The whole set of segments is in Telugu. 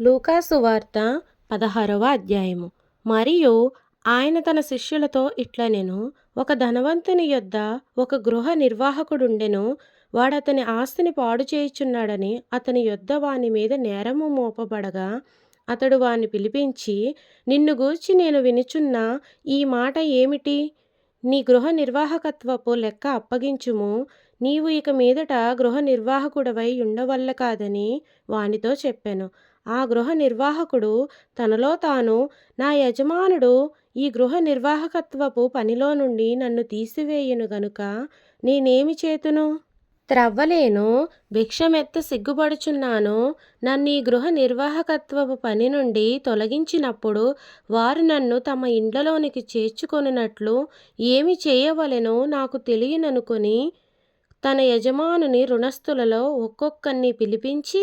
లూకాసు వార్త పదహారవ అధ్యాయము. మరియు ఆయన తన శిష్యులతో ఇట్లా నేను ఒక ధనవంతుని యొద్ద ఒక గృహ నిర్వాహకుడుండెను వాడతని ఆస్తిని పాడు చేయుచున్నాడని అతని యొద్ద వాని మీద నేరము మోపబడగా అతడు వాని పిలిపించి నిన్ను గూర్చి నేను వినుచున్న ఈ మాట ఏమిటి? నీ గృహ నిర్వాహకత్వపు లెక్క అప్పగించుము నీవు ఇక మీదట గృహ నిర్వాహకుడవై ఉండవల్ల కాదని వానితో చెప్పాను. ఆ గృహ నిర్వాహకుడు తనలో తాను నా యజమానుడు ఈ గృహ నిర్వాహకత్వపు పనిలో నుండి నన్ను తీసివేయును గనుక నేనేమి చేతును? త్రవ్వలేను భిక్షమెత్త సిగ్గుపడుచున్నాను. నన్ను ఈ గృహ నిర్వాహకత్వపు పని నుండి తొలగించినప్పుడు వారు నన్ను తమ ఇండ్లలోనికి చేర్చుకొనున్నట్లు ఏమి చేయవలెనో నాకు తెలియననుకొని తన యజమానుని రుణస్థులలో ఒక్కొక్కరిని పిలిపించి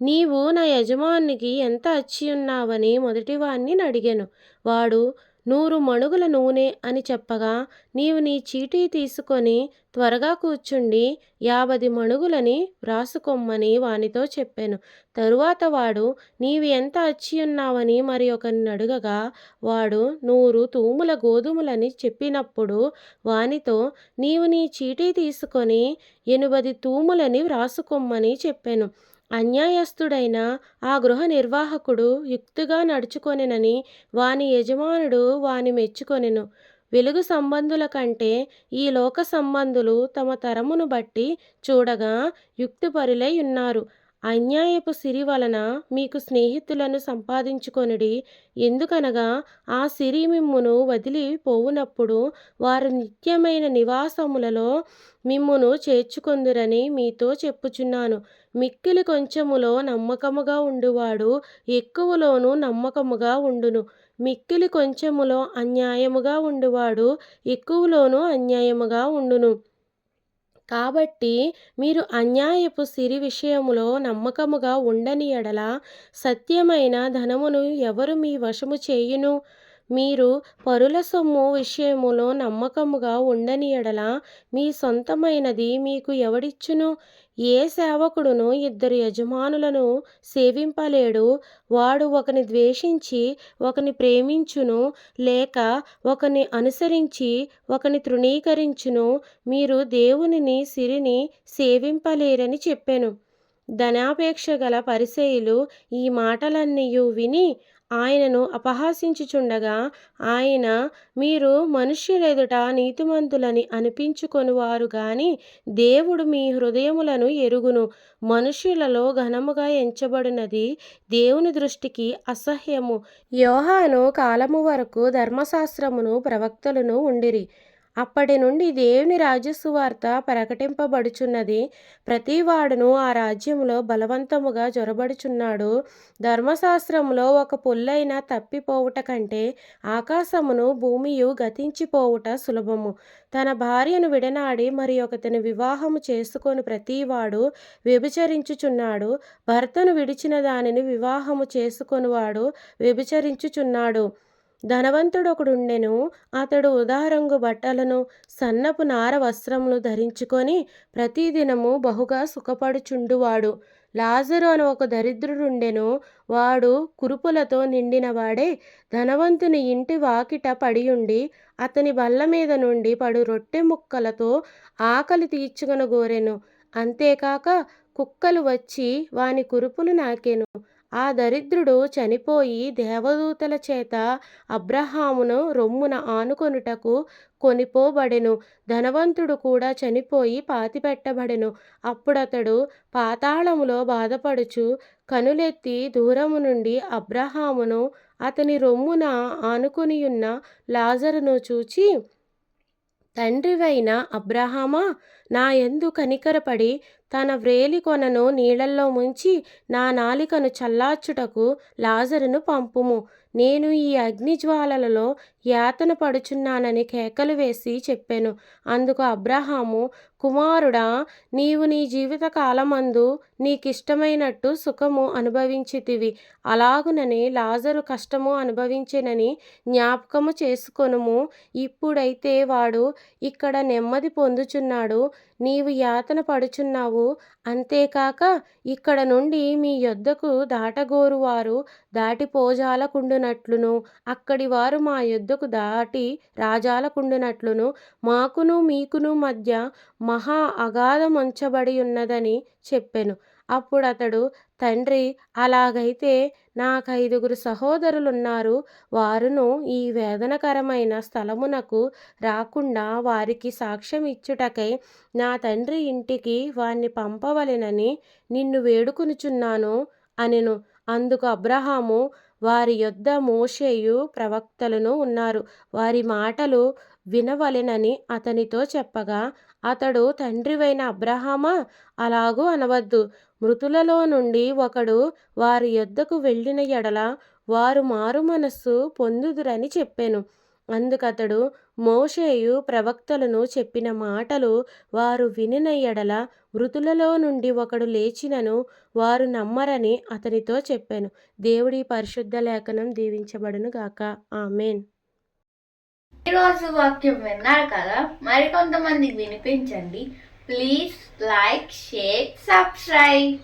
నీవు నా యజమానికి ఎంత అచ్చియున్నావని మొదటివాణ్ణి అడిగాను వాడు నూరు మణుగుల నూనె అని చెప్పగా నీవు నీ చీటీ తీసుకొని త్వరగా కూర్చుండి యాభది మణుగులని వ్రాసుకొమ్మని వానితో చెప్పాను. తరువాత వాడు నీవి ఎంత అచ్చియున్నావని మరి ఒకరిని అడుగగా వాడు నూరు తూముల గోధుమలని చెప్పినప్పుడు వానితో నీవు నీ చీటీ తీసుకొని ఎనిమిది తూములని వ్రాసుకొమ్మని చెప్పాను. అన్యాయస్థుడైన ఆ గృహ నిర్వాహకుడు యుక్తిగా నడుచుకొనెనని వాని యజమానుడు వాని మెచ్చుకొనెను. వెలుగు సంబంధుల కంటే ఈ లోక సంబంధులు తమ తరమును బట్టి చూడగా యుక్తిపరులై ఉన్నారు. అన్యాయపు సిరి వలన మీకు స్నేహితులను సంపాదించుకొనుడి. ఎందుకనగా ఆ సిరి మిమ్మును వదిలి పోవునప్పుడు వారు నిత్యమైన నివాసములలో మిమ్మును చేర్చుకొందురని మీతో చెప్పుచున్నాను. మిక్కిలి కొంచెములో నమ్మకముగా ఉండువాడు ఎక్కువలోను నమ్మకముగా ఉండును. మిక్కిలి కొంచెములో అన్యాయముగా ఉండువాడు ఎక్కువలోను అన్యాయముగా ఉండును. కాబట్టి మీరు అన్యాయపు సిరి విషయములో నమ్మకముగా ఉండని ఎడల సత్యమైన ధనమును ఎవరు మీ వశము చేయును? మీరు పరుల సొమ్ము విషయములో నమ్మకముగా ఉండని ఎడల మీ సొంతమైనది మీకు ఎవడిచ్చును? ఏ సేవకుడును? ఇద్దరు యజమానులను సేవింపలేడు. వాడు ఒకని ద్వేషించి ఒకని ప్రేమించును లేక ఒకని అనుసరించి ఒకని తృణీకరించును. మీరు దేవునిని సిరిని సేవింపలేరని చెప్పాను. ధనాపేక్ష గల పరిసయులు ఈ మాటలన్నీయు విని ఆయనను అపహాసించుచుండగా ఆయన మీరు మనుష్యులెదుట నీతిమంతులని అనిపించుకొనివారు గాని దేవుడు మీ హృదయములను ఎరుగును. మనుష్యులలో ఘనముగా ఎంచబడినది దేవుని దృష్టికి అసహ్యము. యోహాను కాలము వరకు ధర్మశాస్త్రమును ప్రవక్తలను ఉండిరి. అప్పటి నుండి దేవుని రాజ్యసువార్త ప్రకటింపబడుచున్నది. ప్రతివాడును ఆ రాజ్యంలో బలవంతముగా జొరబడుచున్నాడు. ధర్మశాస్త్రములో ఒక పుల్లైన తప్పిపోవుట కంటే ఆకాశమును భూమియు గతించిపోవుట సులభము. తన భార్యను విడనాడి మరి ఒకతను వివాహము చేసుకొని ప్రతివాడు వ్యభిచరించుచున్నాడు. భర్తను విడిచిన దానిని వివాహము చేసుకొనివాడు వ్యభిచరించుచున్నాడు. ధనవంతుడొకడుండెను. అతడు ఉదారంగు బట్టలను సన్నపు నార వస్త్రములు ధరించుకొని ప్రతిదినము బహుగా సుఖపడుచుండువాడు. లాజరు అని ఒక దరిద్రుడుండెను. వాడు కురుపులతో నిండినవాడే. ధనవంతుని ఇంటి వాకిట పడియుండి అతని బల్ల మీద నుండి పడు రొట్టె ముక్కలతో ఆకలి తీర్చుకొనగోరెను. అంతేకాక కుక్కలు వచ్చి వాని కురుపులు నాకెను. ఆ దరిద్రుడు చనిపోయి దేవదూతల చేత అబ్రహామును రొమ్మున ఆనుకొనుటకు కొనిపోబడెను. ధనవంతుడు కూడా చనిపోయి పాతిపెట్టబడెను. అప్పుడతడు పాతాళములో బాధపడుచు కనులెత్తి దూరము నుండి అబ్రహామును అతని రొమ్మున ఆనుకొనియున్న లాజరును చూచి తండ్రివైన అబ్రహామా నా ఎందు కనికరపడి తన వ్రేలి కొనను నీళ్ళల్లో ముంచి నా నాలికను చల్లార్చుటకు లాజరును పంపుము. నేను ఈ అగ్నిజ్వాలలలో యాతన పడుచున్నానని కేకలు వేసి చెప్పాను. అందుకు అబ్రహాము కుమారుడా నీవు నీ జీవిత కాలమందు నీకిష్టమైనట్టు సుఖము అనుభవించితివి. అలాగుననే లాజరు కష్టము అనుభవించినని జ్ఞాపకము చేసుకొనుము. ఇప్పుడైతే వాడు ఇక్కడ నెమ్మది పొందుచున్నాడు. నీవు యాతన పడుచున్నావు. అంతేకాక ఇక్కడ నుండి మీ యొద్దకు దాటగోరువారు దాటిపోజాలకుండునట్లును. అక్కడి వారు మా యొద్దకు దాటి రాజాలకుండునట్లును. మాకును మీకును మధ్య మహా అగాధముంచబడి ఉన్నదని చెప్పెను. అప్పుడతడు తండ్రి అలాగైతే నాకు ఐదుగురు సహోదరులున్నారు. వారును ఈ వేదనకరమైన స్థలమునకు రాకుండా వారికి సాక్ష్యం ఇచ్చుటకై నా తండ్రి ఇంటికి వారిని పంపవలెనని నిన్ను వేడుకునుచున్నాను అనెను. అందుకు అబ్రహాము వారి యొద్ద మోషేయు ప్రవక్తలను ఉన్నారు. వారి మాటలు వినవలెనని అతనితో చెప్పగా అతడు తండ్రివైన అబ్రహామా? అలాగూ అనవద్దు. మృతులలో నుండి ఒకడు వారి యొద్దకు వెళ్ళిన ఎడల వారు మారు మనస్సు పొందుదురని చెప్పాను. అందుకతడు మోషేయు ప్రవక్తలను చెప్పిన మాటలు వారు వినిన ఎడల మృతులలో నుండి ఒకడు లేచినను వారు నమ్మరని అతనితో చెప్పాను. దేవుడి పరిశుద్ధ లేఖనం దీవించబడును గాక ఆమెన్. ఈరోజు వాక్యం విన్నారు కదా? మరి కొంతమందికి వినిపించండి. Please like share subscribe.